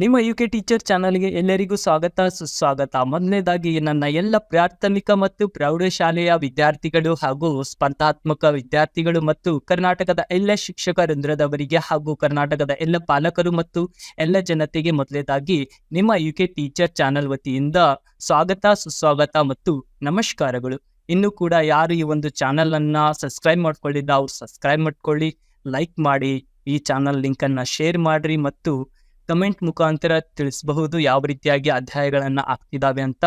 ನಿಮ್ಮ U K teacher ಚಾನಲ್ಗೆ ಎಲ್ಲರಿಗೂ ಸ್ವಾಗತ, ಸುಸ್ವಾಗತ. ಮೊದಲನೇದಾಗಿ, ನನ್ನ ಎಲ್ಲ ಪ್ರಾಥಮಿಕ ಮತ್ತು ಪ್ರೌಢಶಾಲೆಯ ವಿದ್ಯಾರ್ಥಿಗಳು ಹಾಗೂ ಸ್ಪರ್ಧಾತ್ಮಕ ವಿದ್ಯಾರ್ಥಿಗಳು ಮತ್ತು ಕರ್ನಾಟಕದ ಎಲ್ಲ ಶಿಕ್ಷಕ ವೃಂದದವರಿಗೆ ಹಾಗೂ ಕರ್ನಾಟಕದ ಎಲ್ಲ ಪಾಲಕರು ಮತ್ತು ಎಲ್ಲ ಜನತೆಗೆ ಮೊದಲನೇದಾಗಿ, ನಿಮ್ಮ ಯು ಕೆ ಟೀಚರ್ ಚಾನಲ್ ವತಿಯಿಂದ ಸ್ವಾಗತ, ಸುಸ್ವಾಗತ ಮತ್ತು ನಮಸ್ಕಾರಗಳು. ಇನ್ನು ಕೂಡ ಯಾರು ಈ ಒಂದು ಚಾನಲ್ ಅನ್ನ ಸಬ್ಸ್ಕ್ರೈಬ್ ಮಾಡ್ಕೊಳ್ಳಿಲ್ಲ ಅವ್ರು ಸಬ್ಸ್ಕ್ರೈಬ್ ಮಾಡ್ಕೊಳ್ಳಿ ಲೈಕ್ ಮಾಡಿ, ಈ ಚಾನಲ್ ಲಿಂಕ್ ಅನ್ನ ಶೇರ್ ಮಾಡಿರಿ ಮತ್ತು ಕಮೆಂಟ್ ಮುಖಾಂತರ ತಿಳಿಸಬಹುದು ಯಾವ ರೀತಿಯಾಗಿ ಅಧ್ಯಾಯಗಳನ್ನ ಆಗ್ತಿದ್ದಾವೆ ಅಂತ.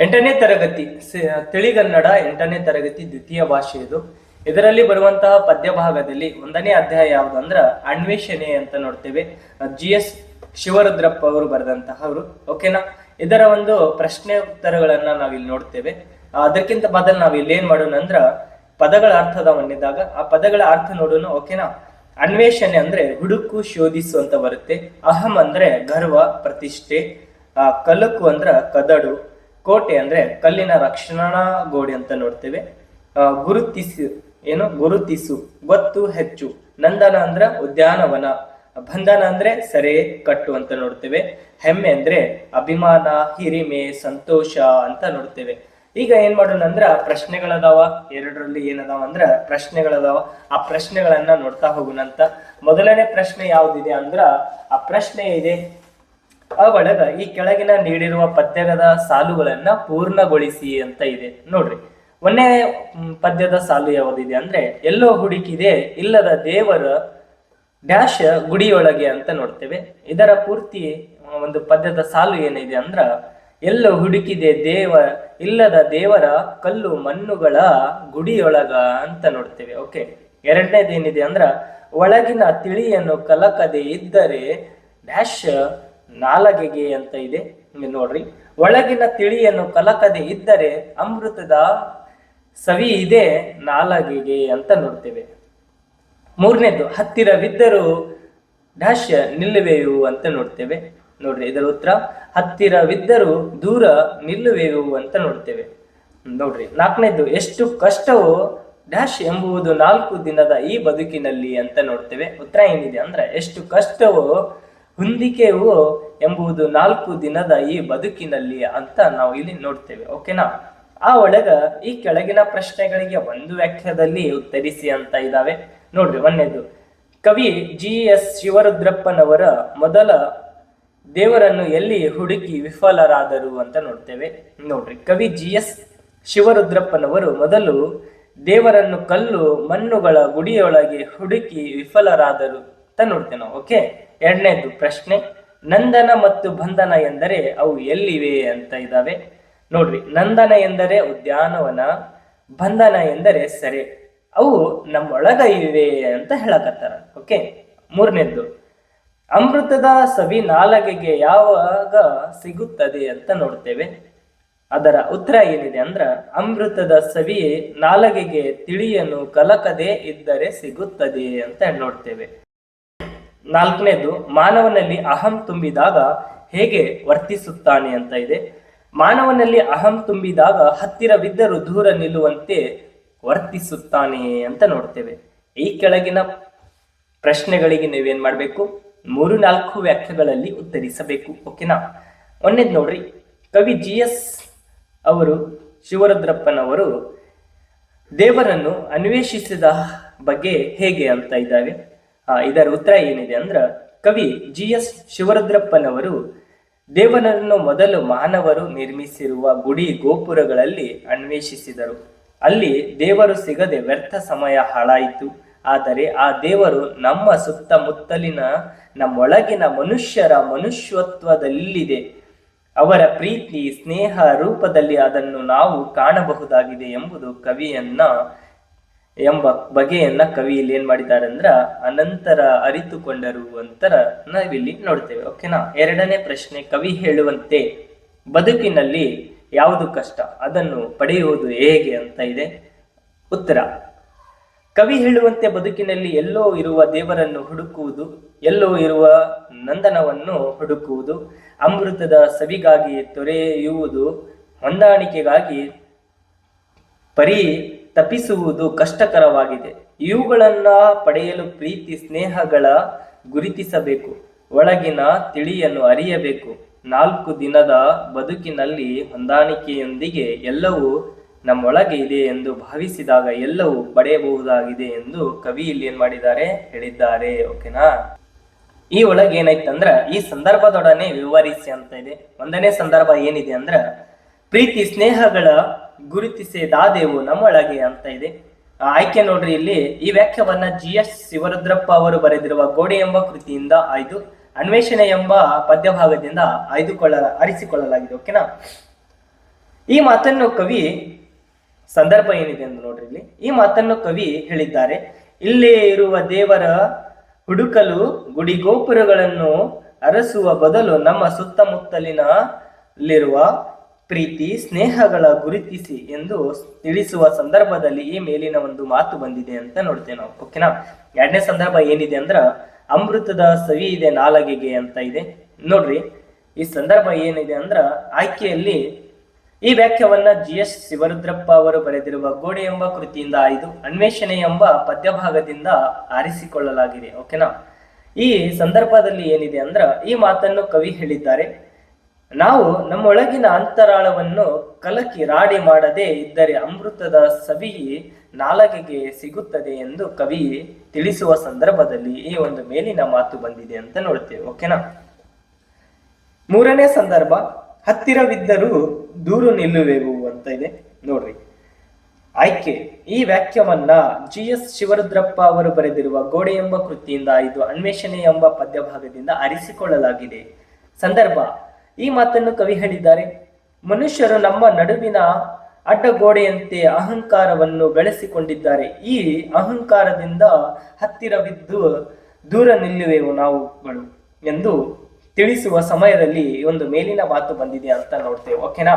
ಎಂಟನೇ ತರಗತಿ ತಿಳಿಗನ್ನಡ ಎಂಟನೇ ತರಗತಿ ದ್ವಿತೀಯ ಭಾಷೆ ಇದು. ಇದರಲ್ಲಿ ಬರುವಂತಹ ಪದ್ಯ ಭಾಗದಲ್ಲಿ ಒಂದನೇ ಅಧ್ಯಾಯ ಯಾವುದು ಅಂದ್ರ ಅನ್ವೇಷಣೆ ಅಂತ ನೋಡ್ತೇವೆ. ಜಿ ಎಸ್ ಶಿವರುದ್ರಪ್ಪ ಅವರು ಬರೆದಂತಹವರು ಓಕೆನಾ ಇದರ ಒಂದು ಪ್ರಶ್ನೆ ಉತ್ತರಗಳನ್ನ ನಾವಿಲ್ಲಿ ನೋಡ್ತೇವೆ. ಅದಕ್ಕಿಂತ ಮೊದಲು ನಾವು ಇಲ್ಲಿ ಏನ್ ಮಾಡೋಣ ಅಂದ್ರ ಪದಗಳ ಅರ್ಥದ ಒಂದಿದ್ದಾಗ ಆ ಪದಗಳ ಅರ್ಥ ನೋಡೋಣ ಓಕೆನಾ ಅನ್ವೇಷಣೆ ಅಂದ್ರೆ ಹುಡುಕು ಶೋಧಿಸು ಅಂತ ಬರುತ್ತೆ. ಅಹಂ ಅಂದ್ರೆ ಗರ್ವ, ಪ್ರತಿಷ್ಠೆ ಕಲಕು ಅಂದ್ರ ಕದಡು, ಕೋಟೆ ಅಂದ್ರೆ ಕಲ್ಲಿನ ರಕ್ಷಣಾ ಗೋಡೆ ಅಂತ ನೋಡ್ತೇವೆ. ಗುರುತಿಸು, ಏನು? ಗುರುತಿಸು, ಗೊತ್ತು, ಹೆಚ್ಚು. ನಂದನ ಅಂದ್ರ ಉದ್ಯಾನವನ, ಬಂಧನ ಅಂದ್ರೆ ಸರೇ, ಕಟ್ಟು ಅಂತ ನೋಡ್ತೇವೆ. ಹೆಮ್ಮೆ ಅಂದ್ರೆ ಅಭಿಮಾನ, ಹಿರಿಮೆ, ಸಂತೋಷ ಅಂತ ನೋಡ್ತೇವೆ. ಈಗ ಏನ್ ಮಾಡೋಣ ಅಂದ್ರ ಪ್ರಶ್ನೆಗಳದಾವ, ಎರಡರಲ್ಲಿ ಏನದಾವ ಅಂದ್ರ ಪ್ರಶ್ನೆಗಳದಾವ. ಆ ಪ್ರಶ್ನೆಗಳನ್ನ ನೋಡ್ತಾ ಹೋಗೋಣಂತ ಮೊದಲನೇ ಪ್ರಶ್ನೆ ಯಾವ್ದಿದೆ ಅಂದ್ರ, ಆ ಪ್ರಶ್ನೆ ಇದೆ. ಅವಳಗ ಈ ಕೆಳಗಿನ ನೀಡಿರುವ ಪದ್ಯದ ಸಾಲುಗಳನ್ನ ಪೂರ್ಣಗೊಳಿಸಿ ಅಂತ ಇದೆ. ನೋಡ್ರಿ. ಒಂದೇ ಪದ್ಯದ ಸಾಲು ಯಾವ್ದಿದೆ ಅಂದ್ರೆ, ಎಲ್ಲೋ ಹುಡುಕಿದೆ, ಇಲ್ಲದ ದೇವರ ಡ್ಯಾಶ್ ಗುಡಿಯೊಳಗೆ ಅಂತ ನೋಡ್ತೇವೆ. ಇದರ ಪೂರ್ತಿ ಒಂದು ಪದ್ಯದ ಸಾಲು ಏನಿದೆ ಅಂದ್ರ ಎಲ್ಲೋ ಹುಡುಕಿದೆ ದೇವ, ಇಲ್ಲದ ದೇವರ ಕಲ್ಲು ಮಣ್ಣುಗಳ ಗುಡಿಯೊಳಗ ಅಂತ ನೋಡ್ತೇವೆ. ಓಕೆ ಎರಡನೇದೇನಿದೆ ಅಂದ್ರ, ಒಳಗಿನ ತಿಳಿಯನ್ನು ಕಲಕದೆ ಇದ್ದರೆ ಡ್ಯಾಶ್ ನಾಲಗೆಗೆ ಅಂತ ಇದೆ. ನೋಡ್ರಿ. ಒಳಗಿನ ತಿಳಿಯನ್ನು ಕಲಕದೆ ಇದ್ದರೆ ಅಮೃತದ ಸವಿ ಇದೆ, ನಾಲಗೆಗೆ ಅಂತ ನೋಡ್ತೇವೆ. ಮೂರನೇದು, ಹತ್ತಿರವಿದ್ದರೂ ಡ್ಯಾಶ್ ನಿಲ್ಲುವೆಯು ಅಂತ ನೋಡ್ತೇವೆ. ನೋಡ್ರಿ, ಇದರ ಉತ್ತರ, ಹತ್ತಿರವಿದ್ದರೂ ದೂರ ನಿಲ್ಲುವೆವು ಅಂತ ನೋಡ್ತೇವೆ. ನೋಡ್ರಿ, ನಾಲ್ಕನೇದು, ಎಷ್ಟು ಕಷ್ಟವೋ ಡ್ಯಾಶ್ ಎಂಬುವುದು ನಾಲ್ಕು ದಿನದ ಈ ಬದುಕಿನಲ್ಲಿ ಅಂತ ನೋಡ್ತೇವೆ. ಉತ್ತರ ಏನಿದೆ ಅಂದ್ರೆ, ಎಷ್ಟು ಕಷ್ಟವೋ ಹೊಂದಿಕೆವು ಎಂಬುದು ನಾಲ್ಕು ದಿನದ ಈ ಬದುಕಿನಲ್ಲಿ ಅಂತ ನಾವು ಇಲ್ಲಿ ನೋಡ್ತೇವೆ, ಓಕೆನಾ? ಆ ಒಳಗ ಈ ಕೆಳಗಿನ ಪ್ರಶ್ನೆಗಳಿಗೆ ಒಂದು ವ್ಯಾಖ್ಯಾದಲ್ಲಿ ಉತ್ತರಿಸಿ ಅಂತ ಇದಾವೆ. ನೋಡ್ರಿ ಒಂದೇದು ಕವಿ ಜಿ ಎಸ್ ಶಿವರುದ್ರಪ್ಪನವರ ಮೊದಲ ದೇವರನ್ನು ಎಲ್ಲಿ ಹುಡುಕಿ ವಿಫಲರಾದರು ಅಂತ ನೋಡ್ತೇವೆ. ನೋಡ್ರಿ, ಕವಿ ಜಿ ಎಸ್ ಶಿವರುದ್ರಪ್ಪನವರು ಮೊದಲು ದೇವರನ್ನು ಕಲ್ಲು ಮಣ್ಣುಗಳ ಗುಡಿಯೊಳಗೆ ಹುಡುಕಿ ವಿಫಲರಾದರು ಅಂತ ನೋಡ್ತೇವೆ ನಾವು, ಓಕೆ? ಎರಡನೇದು ಪ್ರಶ್ನೆ, ನಂದನ ಮತ್ತು ಬಂಧನ ಎಂದರೆ ಅವು ಎಲ್ಲಿವೆ ಅಂತ ಇದಾವೆ. ನೋಡ್ರಿ, ನಂದನ ಎಂದರೆ ಉದ್ಯಾನವನ, ಬಂಧನ ಎಂದರೆ ಸರಿ. ಅವು ನಮ್ಮೊಳಗ ಇವೆ ಅಂತ ಹೇಳಕತ್ತಾರ, ಓಕೆ? ಮೂರನೇದ್ದು ಅಮೃತದ ಸವಿ ನಾಲಗೆಗೆ ಯಾವಾಗ ಸಿಗುತ್ತದೆ ಅಂತ ನೋಡ್ತೇವೆ. ಅದರ ಉತ್ತರ ಏನಿದೆ ಅಂದ್ರ, ಅಮೃತದ ಸವಿ ನಾಲಗೆಗೆ ತಿಳಿಯನು ಕಲಕದೆ ಇದ್ದರೆ ಸಿಗುತ್ತದೆ ಅಂತ ನೋಡ್ತೇವೆ. ನಾಲ್ಕನೇದು, ಮಾನವನಲ್ಲಿ ಅಹಂ ತುಂಬಿದಾಗ ಹೇಗೆ ವರ್ತಿಸುತ್ತಾನೆ ಅಂತ ಇದೆ. ಮಾನವನಲ್ಲಿ ಅಹಂ ತುಂಬಿದಾಗ ಹತ್ತಿರವಿದ್ದರೂ ದೂರ ನಿಲ್ಲುವಂತೆ ವರ್ತಿಸುತ್ತಾನೆ ಅಂತ ನೋಡ್ತೇವೆ. ಈ ಕೆಳಗಿನ ಪ್ರಶ್ನೆಗಳಿಗೆ ನೀವೇನ್ ಮಾಡ್ಬೇಕು? ಮೂರು ನಾಲ್ಕು ವ್ಯಾಖ್ಯೆಗಳಲ್ಲಿ ಉತ್ತರಿಸಬೇಕು ಓಕೆನಾ ಒಂದೇದ್ ನೋಡ್ರಿ ಕವಿ ಜಿ ಎಸ್ ಅವರು ಶಿವರುದ್ರಪ್ಪನವರು ದೇವರನ್ನು ಅನ್ವೇಷಿಸಿದ ಬಗ್ಗೆ ಹೇಗೆ ಅಂತ ಇದ್ದಾವೆ? ಆ, ಇದರ ಉತ್ತರ ಏನಿದೆ ಅಂದ್ರ ಕವಿ ಜಿ ಎಸ್ ಶಿವರುದ್ರಪ್ಪನವರು ದೇವರನ್ನು ಮೊದಲು ಮಾನವರು ನಿರ್ಮಿಸಿರುವ ಗುಡಿ ಗೋಪುರಗಳಲ್ಲಿ ಅನ್ವೇಷಿಸಿದರು. ಅಲ್ಲಿ ದೇವರು ಸಿಗದೆ ವ್ಯರ್ಥ ಸಮಯ ಹಾಳಾಯಿತು. ಆದರೆ ಆ ದೇವರು ನಮ್ಮ ಸುತ್ತಮುತ್ತಲಿನ, ನಮ್ಮೊಳಗಿನ ಮನುಷ್ಯರ ಮನುಷ್ಯತ್ವದಲ್ಲಿದೆ. ಅವರ ಪ್ರೀತಿ, ಸ್ನೇಹ ರೂಪದಲ್ಲಿ ಅದನ್ನು ನಾವು ಕಾಣಬಹುದಾಗಿದೆ ಎಂಬುದು ಕವಿಯನ್ನ, ಎಂಬ ಬಗೆಯನ್ನ ಕವಿ ಇಲ್ಲಿ ಏನ್ ಮಾಡಿದ್ದಾರೆ ಅಂದ್ರ, ಅನಂತರ ಅರಿತುಕೊಂಡರು ಅಂತರ ನಾವಿಲ್ಲಿ ನೋಡ್ತೇವೆ ಓಕೆನಾ ಎರಡನೇ ಪ್ರಶ್ನೆ, ಕವಿ ಹೇಳುವಂತೆ, ಬದುಕಿನಲ್ಲಿ ಯಾವುದು ಕಷ್ಟ? ಅದನ್ನು ಪಡೆಯುವುದು ಹೇಗೆ ಅಂತ ಇದೆ. ಉತ್ತರ ಕವಿ ಹೇಳುವಂತೆ ಬದುಕಿನಲ್ಲಿ ಎಲ್ಲೋ ಇರುವ ದೇವರನ್ನು ಹುಡುಕುವುದು, ಎಲ್ಲೋ ಇರುವ ನಂದನವನ್ನು ಹುಡುಕುವುದು, ಅಮೃತದ ಸವಿಗಾಗಿ ತೊರೆಯುವುದು, ಹೊಂದಾಣಿಕೆಗಾಗಿ ಪರಿ ತಪಿಸುವುದು ಕಷ್ಟಕರವಾಗಿದೆ. ಇವುಗಳನ್ನ ಪಡೆಯಲು ಪ್ರೀತಿ ಸ್ನೇಹಗಳ ಗುರುತಿಸಬೇಕು, ಒಳಗಿನ ತಿಳಿಯನ್ನು ಅರಿಯಬೇಕು. ನಾಲ್ಕು ದಿನದ ಬದುಕಿನಲ್ಲಿ ಹೊಂದಾಣಿಕೆಯೊಂದಿಗೆ ಎಲ್ಲವೂ ನಮ್ಮೊಳಗೆ ಇದೆ ಎಂದು ಭಾವಿಸಿದಾಗ ಎಲ್ಲವೂ ಪಡೆಯಬಹುದಾಗಿದೆ ಎಂದು ಕವಿ ಇಲ್ಲಿ ಏನ್ ಮಾಡಿದ್ದಾರೆ ಹೇಳಿದ್ದಾರೆ, ಓಕೆನಾ? ಈ ಒಳಗೆ ಏನಾಯ್ತಂದ್ರ, ಈ ಸಂದರ್ಭದೊಡನೆ ವಿವರಿಸಿ ಅಂತ ಇದೆ. ಒಂದನೇ ಸಂದರ್ಭ ಏನಿದೆ ಅಂದ್ರ, ಪ್ರೀತಿ ಸ್ನೇಹಗಳ ಗುರುತಿಸಿದಾದೆವು ನಮ್ಮೊಳಗೆ ಅಂತ ಇದೆ. ಆಯ್ಕೆ ನೋಡ್ರಿ ಇಲ್ಲಿ, ಈ ವ್ಯಾಖ್ಯವನ್ನ ಜಿ ಎಸ್ ಶಿವರುದ್ರಪ್ಪ ಅವರು ಬರೆದಿರುವ ಗೋಡೆ ಎಂಬ ಕೃತಿಯಿಂದ ಆಯ್ದು, ಅನ್ವೇಷಣೆ ಎಂಬ ಪದ್ಯಭಾಗದಿಂದ ಆಯ್ದುಕೊಳ್ಳ, ಆರಿಸಿಕೊಳ್ಳಲಾಗಿದೆ, ಓಕೆನಾ? ಈ ಮಾತನ್ನು ಕವಿ ಸಂದರ್ಭ ಏನಿದೆ ಅಂತ ನೋಡ್ರಿ ಇಲ್ಲಿ. ಈ ಮಾತನ್ನು ಕವಿ ಹೇಳಿದ್ದಾರೆ. ಇಲ್ಲೇ ಇರುವ ದೇವರ ಹುಡುಕಲು ಗುಡಿ ಗೋಪುರಗಳನ್ನು ಅರಸುವ ಬದಲು ನಮ್ಮ ಸುತ್ತಮುತ್ತಲಿನಲ್ಲಿರುವ ಪ್ರೀತಿ, ಸ್ನೇಹಗಳ ಗುರುತಿಸಿ ಎಂದು ತಿಳಿಸುವ ಸಂದರ್ಭದಲ್ಲಿ ಈ ಮೇಲಿನ ಒಂದು ಮಾತು ಬಂದಿದೆ ಅಂತ ನೋಡ್ತೇವೆ ನಾವು. ಓಕೆನಾ? ಎರಡನೇ ಸಂದರ್ಭ ಏನಿದೆ ಅಂದ್ರ ಅಮೃತದ ಸವಿ ಇದೆ, ನಾಲಗೆಗೆ ಅಂತ ಇದೆ. ನೋಡ್ರಿ, ಈ ಸಂದರ್ಭ ಏನಿದೆ ಅಂದ್ರ ಆಯ್ಕೆಯಲ್ಲಿ ಈ ವ್ಯಾಖ್ಯವನ್ನ ಜಿ ಎಸ್ ಶಿವರುದ್ರಪ್ಪ ಅವರು ಬರೆದಿರುವ ಗೋಡೆ ಎಂಬ ಕೃತಿಯಿಂದ ಆಯ್ದು ಅನ್ವೇಷಣೆ ಎಂಬ ಪದ್ಯಭಾಗದಿಂದ ಆರಿಸಿಕೊಳ್ಳಲಾಗಿದೆ, ಓಕೆನಾ? ಈ ಸಂದರ್ಭದಲ್ಲಿ ಏನಿದೆ ಅಂದ್ರ, ಈ ಮಾತನ್ನು ಕವಿ ಹೇಳಿದ್ದಾರೆ, ನಾವು ನಮ್ಮೊಳಗಿನ ಅಂತರಾಳವನ್ನು ಕಲಕಿ ರಾಡಿ ಮಾಡದೆ ಇದ್ದರೆ ಅಮೃತದ ಸವಿ ನಾಲಗೆಗೆ ಸಿಗುತ್ತದೆ ಎಂದು ಕವಿ ತಿಳಿಸುವ ಸಂದರ್ಭದಲ್ಲಿ ಈ ಒಂದು ಮೇಲಿನ ಮಾತು ಬಂದಿದೆ ಅಂತ ನೋಡ್ತೇವೆ, ಓಕೆನಾ? ಮೂರನೇ ಸಂದರ್ಭ, ಹತ್ತಿರವಿದ್ದರೂ ದೂರು ನಿಲ್ಲುವೆವು ಅಂತ ಇದೆ. ನೋಡ್ರಿ. ಆಯ್ಕೆ. ಈ ವ್ಯಾಖ್ಯವನ್ನ ಜಿ ಎಸ್ ಶಿವರುದ್ರಪ್ಪ ಅವರು ಬರೆದಿರುವ ಗೋಡೆ ಎಂಬ ಕೃತಿಯಿಂದ ಇದು ಅನ್ವೇಷಣೆ ಎಂಬ ಪದ್ಯಭಾಗದಿಂದ ಆರಿಸಿಕೊಳ್ಳಲಾಗಿದೆ. ಸಂದರ್ಭ. ಈ ಮಾತನ್ನು ಕವಿ ಹೇಳಿದ್ದಾರೆ. ಮನುಷ್ಯರು ನಮ್ಮ ನಡುವಿನ ಅಡ್ಡಗೋಡೆಯಂತೆ ಅಹಂಕಾರವನ್ನು ಬೆಳೆಸಿಕೊಂಡಿದ್ದಾರೆ. ಈ ಅಹಂಕಾರದಿಂದ ಹತ್ತಿರವಿದ್ದು ದೂರ ನಿಲ್ಲುವೆವು ನಾವುಗಳು ಎಂದು ತಿಳಿಸುವ ಸಮಯದಲ್ಲಿ ಒಂದು ಮೇಲಿನ ಮಾತು ಬಂದಿದೆ ಅಂತ ನೋಡ್ತೇವೆ ಓಕೆನಾ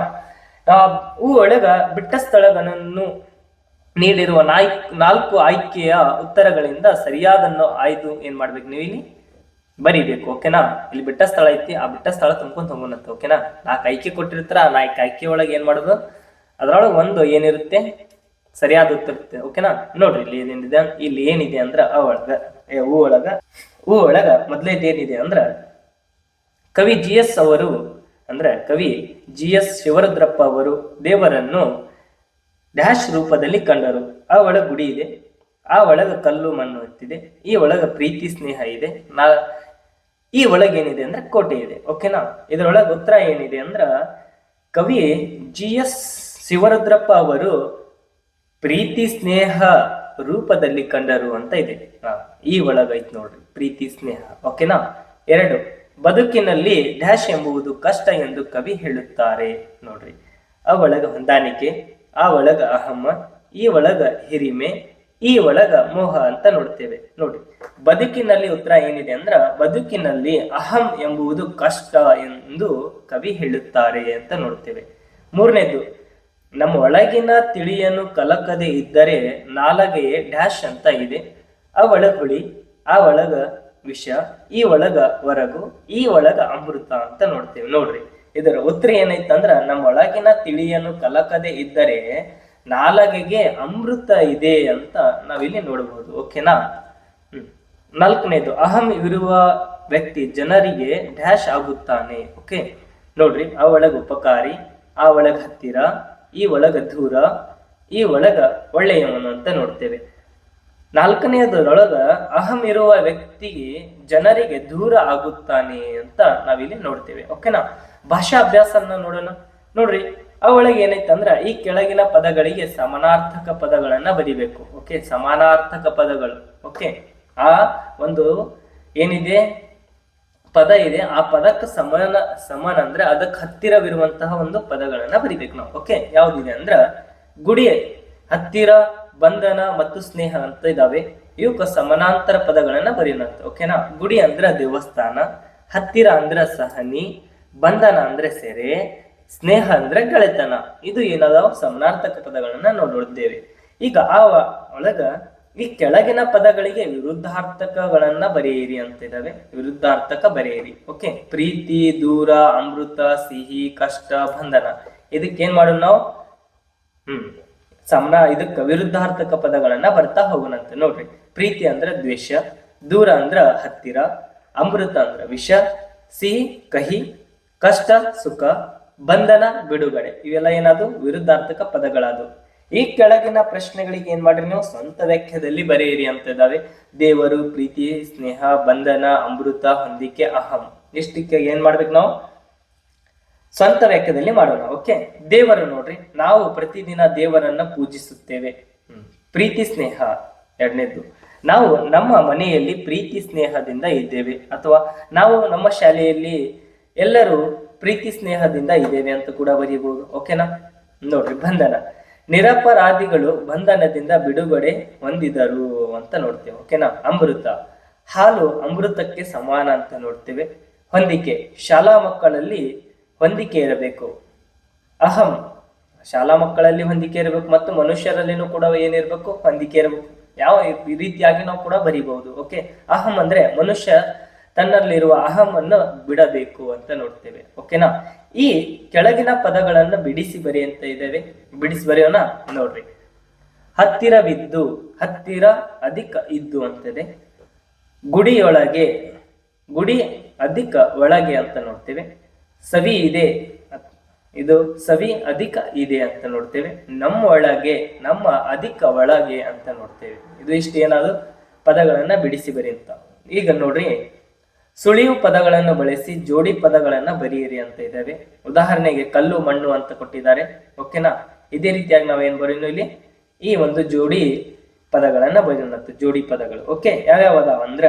ಆ, ಹೂ ಒಳಗ ಬಿಟ್ಟ ಸ್ಥಳಗಳನ್ನು ನೀಡಿರುವ ನಾಯ್ ನಾಲ್ಕು ಆಯ್ಕೆಯ ಉತ್ತರಗಳಿಂದ ಸರಿಯಾದನ್ನು ಆಯ್ದು ಏನ್ ಮಾಡ್ಬೇಕು ನೀವು ಇಲ್ಲಿ? ಬರಿಬೇಕು ಓಕೆನಾ ಇಲ್ಲಿ ಬಿಟ್ಟ ಸ್ಥಳ ಐತಿ ಆ ಬಿಟ್ಟ ಸ್ಥಳ ತುಂಬ್ಕೊಂಡ್ ಹೋಗೋಣಂತ ಓಕೆನಾ ನಾಲ್ಕು ಆಯ್ಕೆ ಕೊಟ್ಟಿರ್ತಾರ ಆ ನಾಲ್ಕು ಆಯ್ಕೆ ಒಳಗೆ ಏನ್ ಮಾಡೋದು? ಅದ್ರೊಳಗೆ ಒಂದು ಏನಿರುತ್ತೆ? ಸರಿಯಾದ ಉತ್ತರ ಇರುತ್ತೆ ಓಕೆನಾ ನೋಡ್ರಿ ಇಲ್ಲಿ ಏನಿದೆ ಇಲ್ಲಿ ಏನಿದೆ ಅಂದ್ರ ಆ ಒಳಗ ಹೂ ಒಳಗ ಹೂ ಒಳಗ ಮೊದ್ಲೇದೇನಿದೆ ಅಂದ್ರ ಕವಿ ಜಿ ಎಸ್ ಅವರು, ಅಂದ್ರೆ ಕವಿ ಜಿ ಎಸ್ ಶಿವರುದ್ರಪ್ಪ ಅವರು ದೇವರನ್ನು ಡ್ಯಾಶ್ ರೂಪದಲ್ಲಿ ಕಂಡರು. ಆ ಒಳಗ ಗುಡಿ ಇದೆ, ಆ ಒಳಗ ಕಲ್ಲು ಮಣ್ಣು ಹತ್ತಿದೆ, ಈ ಒಳಗ ಪ್ರೀತಿ ಸ್ನೇಹ ಇದೆ, ನಾ, ಈ ಒಳಗೇನಿದೆ ಅಂದ್ರೆ ಕೋಟೆ ಇದೆ ಓಕೆನಾ ಇದರೊಳಗೆ ಉತ್ತರ ಏನಿದೆ ಅಂದ್ರ ಕವಿ ಜಿ ಎಸ್ ಶಿವರುದ್ರಪ್ಪ ಅವರು ಪ್ರೀತಿ ಸ್ನೇಹ ರೂಪದಲ್ಲಿ ಕಂಡರು ಅಂತ ಇದೆ. ಈ ಒಳಗೈತ್ ನೋಡ್ರಿ, ಪ್ರೀತಿ ಸ್ನೇಹ ಓಕೆನಾ ಎರಡು. ಬದುಕಿನಲ್ಲಿ ಡ್ಯಾಶ್ ಎಂಬುವುದು ಕಷ್ಟ ಎಂದು ಕವಿ ಹೇಳುತ್ತಾರೆ. ನೋಡ್ರಿ. ಆ ಒಳಗ ಹೊಂದಾಣಿಕೆ, ಆ ಒಳಗ ಅಹಮ್ಮ, ಈ ಒಳಗ ಹಿರಿಮೆ, ಈ ಒಳಗ ಮೋಹ ಅಂತ ನೋಡ್ತೇವೆ. ನೋಡಿ ಬದುಕಿನಲ್ಲಿ ಉತ್ತರ ಏನಿದೆ ಅಂದ್ರ, ಬದುಕಿನಲ್ಲಿ ಅಹಂ ಎಂಬುವುದು ಕಷ್ಟ ಎಂದು ಕವಿ ಹೇಳುತ್ತಾರೆ ಅಂತ ನೋಡ್ತೇವೆ. ಮೂರನೇದು, ನಮ್ಮ ಒಳಗಿನ ತಿಳಿಯನ್ನು ಕಲಕದೆ ಇದ್ದರೆ ನಾಲಗೆಯೇ ಡ್ಯಾಶ್ ಅಂತ ಇದೆ. ಒಳಗ ಹುಳಿ, ಆ ಒಳಗ ವಿಷ ಈ ಒಳಗ ಹೊರಗು ಈ ಒಳಗ ಅಮೃತ ಅಂತ ನೋಡ್ತೇವೆ ನೋಡ್ರಿ. ಇದರ ಉತ್ತರ ಏನೈತಂದ್ರ, ನಮ್ಮ ಒಳಗಿನ ತಿಳಿಯನ್ನು ಕಲಕದೆ ಇದ್ದರೆ ನಾಲಗೆಗೆ ಅಮೃತ ಇದೆ ಅಂತ ನಾವಿಲ್ಲಿ ನೋಡಬಹುದು ಓಕೆನಾ? ನಾಲ್ಕನೇದು, ಅಹಂ ಇರುವ ವ್ಯಕ್ತಿ ಜನರಿಗೆ ಡ್ಯಾಶ್ ಆಗುತ್ತಾನೆ, ಓಕೆ? ನೋಡ್ರಿ, ಆ ಒಳಗ ಉಪಕಾರಿ, ಆ ಒಳಗ ಹತ್ತಿರ, ಈ ಒಳಗ ದೂರ, ಈ ಒಳಗ ಒಳ್ಳೆಯವನು ಅಂತ ನೋಡ್ತೇವೆ. ನಾಲ್ಕನೆಯದರೊಳಗ ಅಹಂ ಇರುವ ವ್ಯಕ್ತಿಗೆ ಜನರಿಗೆ ದೂರ ಆಗುತ್ತಾನೆ ಅಂತ ನಾವಿಲ್ಲಿ ನೋಡ್ತೇವೆ. ಓಕೆನಾ ಭಾಷಾ ಅಭ್ಯಾಸನ ನೋಡೋಣ. ನೋಡ್ರಿ ಆ ಒಳಗೆ ಏನೈತೆ ಈ ಕೆಳಗಿನ ಪದಗಳಿಗೆ ಸಮಾನಾರ್ಥಕ ಪದಗಳನ್ನ ಬರಿಬೇಕು. ಓಕೆ ಸಮಾನಾರ್ಥಕ ಪದಗಳು. ಓಕೆ ಆ ಒಂದು ಏನಿದೆ? ಪದ ಇದೆ. ಆ ಪದಕ್ಕೆ ಸಮಾನ ಸಮಾನ ಅಂದ್ರೆ ಅದಕ್ಕೆ ಹತ್ತಿರವಿರುವಂತಹ ಒಂದು ಪದಗಳನ್ನ ಬರಿಬೇಕು ನಾವು. ಓಕೆ ಯಾವ್ದಿದೆ ಅಂದ್ರ ಗುಡಿ ಹತ್ತಿರ ಬಂಧನ ಮತ್ತು ಸ್ನೇಹ ಅಂತ ಇದಾವೆ. ಇವಕ್ಕ ಸಮಾನಾಂತರ ಪದಗಳನ್ನ ಬರೆಯೋಣ ಓಕೆನಾ ಗುಡಿ ಅಂದ್ರ ದೇವಸ್ಥಾನ, ಹತ್ತಿರ ಅಂದ್ರ ಸಹನಿ, ಬಂಧನ ಅಂದ್ರೆ ಸೆರೆ, ಸ್ನೇಹ ಅಂದ್ರೆ ಗೆಳೆತನ. ಇದು ಏನದಾವ? ಸಮಾನಾರ್ಥಕ ಪದಗಳನ್ನ ನೋಡಿದ್ದೇವೆ. ಈಗ ಆ ಒಳಗ ಈ ಕೆಳಗಿನ ಪದಗಳಿಗೆ ವಿರುದ್ಧಾರ್ಥಕಗಳನ್ನ ಬರೆಯಿರಿ ಅಂತ ಇದಾವೆ. ವಿರುದ್ಧಾರ್ಥಕ ಬರೆಯಿರಿ. ಓಕೆ ಪ್ರೀತಿ, ದೂರ, ಅಮೃತ, ಸಿಹಿ, ಕಷ್ಟ, ಬಂಧನ. ಇದಕ್ಕೆ ಏನ್ ಮಾಡೋಣ ನಾವು? ಹ್ಮ್. ಸಮನ ಇದಕ್ಕ ವಿರುದ್ಧಾರ್ಥಕ ಪದಗಳನ್ನ ಬರ್ತಾ ಹೋಗೋಣಂತೆ ನೋಡ್ರಿ. ಪ್ರೀತಿ ಅಂದ್ರ ದ್ವೇಷ, ದೂರ ಅಂದ್ರ ಹತ್ತಿರ, ಅಮೃತ ಅಂದ್ರ ವಿಷ, ಸಿಹಿ, ಕಹಿ, ಕಷ್ಟ, ಸುಖ, ಬಂಧನ, ಬಿಡುಗಡೆ ಇವೆಲ್ಲ ಏನಾದ್ರು ವಿರುದ್ಧಾರ್ಥಕ ಪದಗಳಾದವು. ಈ ಕೆಳಗಿನ ಪ್ರಶ್ನೆಗಳಿಗೆ ಏನ್ ಮಾಡ್ರಿ ನೀವು? ಸ್ವಂತ ವ್ಯಾಖ್ಯದಲ್ಲಿ ಬರೆಯಿರಿ ಅಂತ ಇದಾವೆ. ದೇವರು, ಪ್ರೀತಿ, ಸ್ನೇಹ, ಬಂಧನ, ಅಮೃತ, ಹೊಂದಿಕೆ, ಅಹಂ. ಇಷ್ಟಕ್ಕೆ ಏನ್ ಮಾಡ್ಬೇಕು ನಾವು? ಸ್ವಂತ ವ್ಯಾಖ್ಯದಲ್ಲಿ ಮಾಡೋಣ ಓಕೆ ದೇವರು ನೋಡ್ರಿ, ನಾವು ಪ್ರತಿದಿನ ದೇವರನ್ನ ಪೂಜಿಸುತ್ತೇವೆ. ಪ್ರೀತಿ ಸ್ನೇಹ ಎರಡನೇದು ನಾವು ನಮ್ಮ ಮನೆಯಲ್ಲಿ ಪ್ರೀತಿ ಸ್ನೇಹದಿಂದ ಇದ್ದೇವೆ, ಅಥವಾ ನಾವು ನಮ್ಮ ಶಾಲೆಯಲ್ಲಿ ಎಲ್ಲರೂ ಪ್ರೀತಿ ಸ್ನೇಹದಿಂದ ಇದ್ದೇವೆ ಅಂತ ಕೂಡ ಬರೀಬಹುದು ಓಕೆನಾ ನೋಡ್ರಿ, ಬಂಧನ. ನಿರಪರಾಧಿಗಳು ಬಂಧನದಿಂದ ಬಿಡುಗಡೆ ಹೊಂದಿದರು ಅಂತ ನೋಡ್ತೇವೆ ಓಕೆನಾ ಅಮೃತ. ಹಾಲು ಅಮೃತಕ್ಕೆ ಸಮಾನ ಅಂತ ನೋಡ್ತೇವೆ. ಹೊಂದಿಕೆ. ಶಾಲಾ ಮಕ್ಕಳಲ್ಲಿ ಹೊಂದಿಕೆ ಇರಬೇಕು. ಅಹಂ, ಶಾಲಾ ಮಕ್ಕಳಲ್ಲಿ ಹೊಂದಿಕೆ ಇರಬೇಕು ಮತ್ತು ಮನುಷ್ಯರಲ್ಲಿನೂ ಕೂಡ ಏನಿರಬೇಕು? ಹೊಂದಿಕೆ ಇರಬೇಕು. ಯಾವ ರೀತಿಯಾಗಿ ನಾವು ಕೂಡ ಬರಿಬಹುದು. ಓಕೆ ಅಹಂ ಅಂದ್ರೆ ಮನುಷ್ಯ ತನ್ನಲ್ಲಿರುವ ಅಹಂ ಅನ್ನು ಬಿಡಬೇಕು ಅಂತ ನೋಡ್ತೇವೆ. ಓಕೆನಾ ಈ ಕೆಳಗಿನ ಪದಗಳನ್ನು ಬಿಡಿಸಿ ಬರಿ ಅಂತ ಇದ್ದೇವೆ. ಬಿಡಿಸಿ ಬರೆಯೋಣ? ನೋಡ್ರಿ. ಹತ್ತಿರವಿದ್ದು, ಹತ್ತಿರ ಅಧಿಕ ಇದ್ದು ಅಂತದೆ. ಗುಡಿಯೊಳಗೆ, ಗುಡಿ ಅಧಿಕ ಒಳಗೆ ಅಂತ ನೋಡ್ತೇವೆ. ಸವಿ ಇದೆ ಇದು ಸವಿ ಅಧಿಕ ಇದೆ ಅಂತ ನೋಡ್ತೇವೆ. ನಮ್ಮ ಒಳಗೆ, ನಮ್ಮ ಅಧಿಕ ಒಳಗೆ ಅಂತ ನೋಡ್ತೇವೆ. ಇದು ಇಷ್ಟು ಏನಾದ್ರು ಪದಗಳನ್ನ ಬಿಡಿಸಿ ಅಂತ. ಈಗ ನೋಡ್ರಿ, ಸುಳಿವು ಪದಗಳನ್ನು ಬಳಸಿ ಜೋಡಿ ಪದಗಳನ್ನ ಬರೆಯಿರಿ ಅಂತ ಇದ್ದಾವೆ ಉದಾಹರಣೆಗೆ ಕಲ್ಲು, ಮಣ್ಣು ಅಂತ ಕೊಟ್ಟಿದ್ದಾರೆ. ಓಕೆನಾ ಇದೇ ರೀತಿಯಾಗಿ ನಾವೇನ್ ಬರೀನು ಇಲ್ಲಿ? ಈ ಒಂದು ಜೋಡಿ ಪದಗಳನ್ನ ಬರೆಯೋಣ ಜೋಡಿ ಪದಗಳು. ಓಕೆ ಯಾವ್ಯಾವ ಅದಾವ? ಅಂದ್ರ,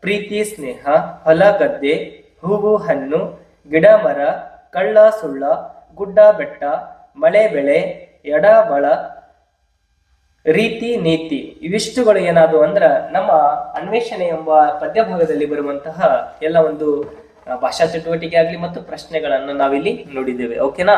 ಪ್ರೀತಿ, ಸ್ನೇಹ, ಹೊಲ, ಗದ್ದೆ, ಹೂವು, ಹಣ್ಣು ಗಿಡ ಮರ ಕಳ್ಳ ಸುಳ್ಳ, ಗುಡ್ಡ ಬೆಟ್ಟ, ಮಳೆ ಬೆಳೆ, ಎಡ ಬಳ, ರೀತಿ ನೀತಿ ಇವಿಷ್ಟುಗಳು ಏನಾದವು ಅಂದ್ರ ನಮ್ಮ ಅನ್ವೇಷಣೆ ಎಂಬ ಪದ್ಯಭಾಗದಲ್ಲಿ ಬರುವಂತಹ ಎಲ್ಲ ಒಂದು ಭಾಷಾ ಚಟುವಟಿಕೆ ಆಗಲಿ ಮತ್ತು ಪ್ರಶ್ನೆಗಳನ್ನು ನಾವಿಲ್ಲಿ ನೋಡಿದ್ದೇವೆ. ಓಕೆನಾ